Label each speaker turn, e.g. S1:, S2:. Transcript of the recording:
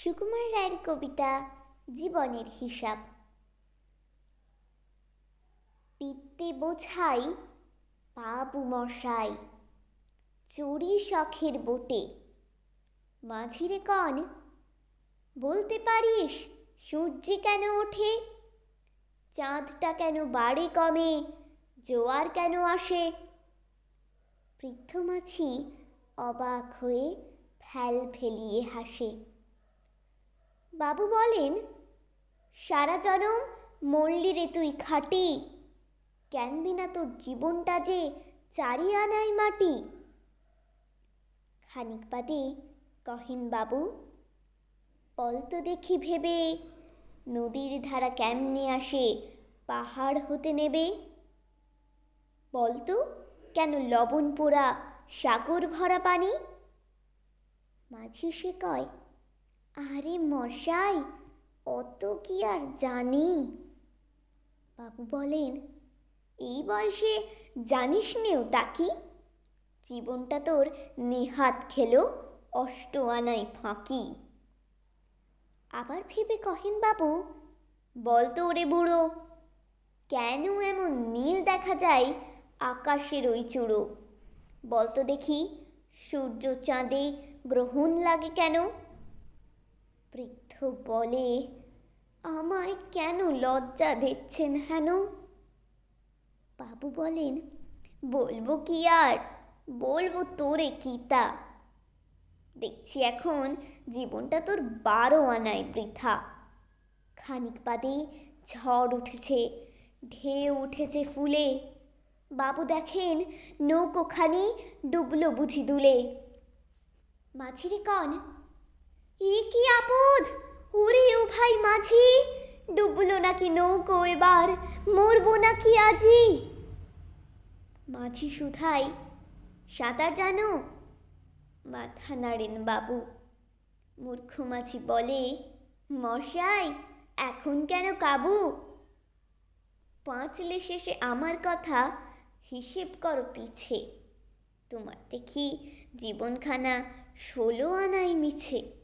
S1: সুকুমার রায়ের কবিতা জীবনের হিসাব। পিত্তে বোঝাই বাবু মশাই চড়ি শখের বোটে। মাঝিরে কন, বলতে পারিস সূর্যে কেন ওঠে? চাঁদটা কেন বাড়ে কমে, জোয়ার কেন আসে? বৃদ্ধ মাছি অবাক হয়ে ফ্যাল ফেলিয়ে হাসে। বাবু বলেন, সারা জনম মল্লি রে তুই খাটি। ক্যানবি না তোর জীবনটা যে চারি আনাই মাটি? খানিক বাদে কহিন বাবু বল তো দেখি ভেবে নদীর ধারা কেমনে আসে, পাহাড় হতে নেবে? বলতো কেন লবণ পোড়া সাগর ভরা পানি? মাঝি সে কয় আরে মশাই, অত কি আর জানি? বাবু বলেন, এই বয়সে জানিস নেও তাকি জীবনটা তোর নেহাত খেলো অষ্ট আনাই ফাঁকি। আবার ভেবে কহেন বাবু, বল তো ওরে বুড়ো, কেন এমন নীল দেখা যায় আকাশের ওই চূড়ো? বল তো দেখি, সূর্য চাঁদে গ্রহণ লাগে কেন? বৃদ্ধ বলে, আমায় কেন লজ্জা দিচ্ছেন হেন? বাবু বলেন, বলব কি আর? বলব তোরে কি তা? দেখছি এখন জীবনটা তোর বারো আনায় বৃথা। খানিক বাদে ঝড় উঠেছে, ঢেউ উঠেছে ফুলে। বাবু দেখেন নৌকোখানি ডুবলো বুঝি দুলে। মাঝিরে কন এ কি আপদ? ওরে ও ভাই মাঝি, ডুবলো নাকি নৌকো এবার? মরবো নাকি আজি? মাঝি সুধাই, সাঁতার জানো? মাথা নাড়েন বাবু। মূর্খ মাছি বলে, মশাই, এখন কেন কাবু? পাঁচলে শেষে আমার কথা হিসেব করো পিছে। তোমার দেখি জীবনখানা ষোলো আনাই মিছে।